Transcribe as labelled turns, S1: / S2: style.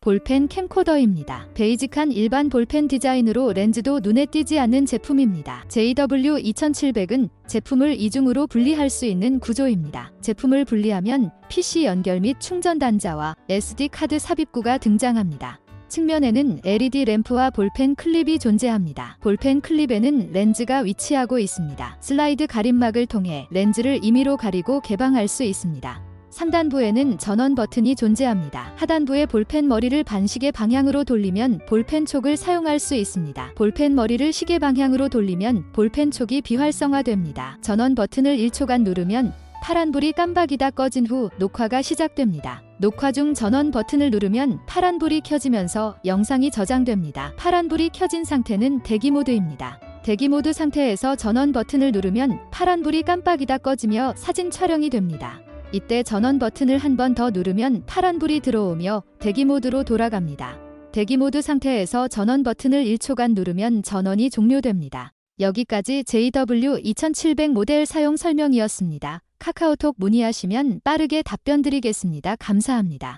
S1: 볼펜 캠코더입니다. 베이직한 일반 볼펜 디자인으로 렌즈도 눈에 띄지 않는 제품입니다. JW 2700은 제품을 이중으로 분리할 수 있는 구조입니다. 제품을 분리하면 PC 연결 및 충전 단자와 SD 카드 삽입구가 등장합니다. 측면에는 LED 램프와 볼펜 클립이 존재합니다. 볼펜 클립에는 렌즈가 위치하고 있습니다. 슬라이드 가림막을 통해 렌즈를 임의로 가리고 개방할 수 있습니다. 상단부에는 전원 버튼이 존재합니다. 하단부의 볼펜 머리를 반시계 방향으로 돌리면 볼펜 촉을 사용할 수 있습니다. 볼펜 머리를 시계 방향으로 돌리면 볼펜 촉이 비활성화됩니다. 전원 버튼을 1초간 누르면 파란 불이 깜박이다 꺼진 후 녹화가 시작됩니다. 녹화 중 전원 버튼을 누르면 파란 불이 켜지면서 영상이 저장됩니다. 파란 불이 켜진 상태는 대기 모드입니다. 대기 모드 상태에서 전원 버튼을 누르면 파란 불이 깜빡이다 꺼지며 사진 촬영이 됩니다. 이때 전원 버튼을 한 번 더 누르면 파란 불이 들어오며 대기 모드로 돌아갑니다. 대기 모드 상태에서 전원 버튼을 1초간 누르면 전원이 종료됩니다. 여기까지 JW 2700 모델 사용 설명이었습니다. 카카오톡 문의하시면 빠르게 답변 드리겠습니다. 감사합니다.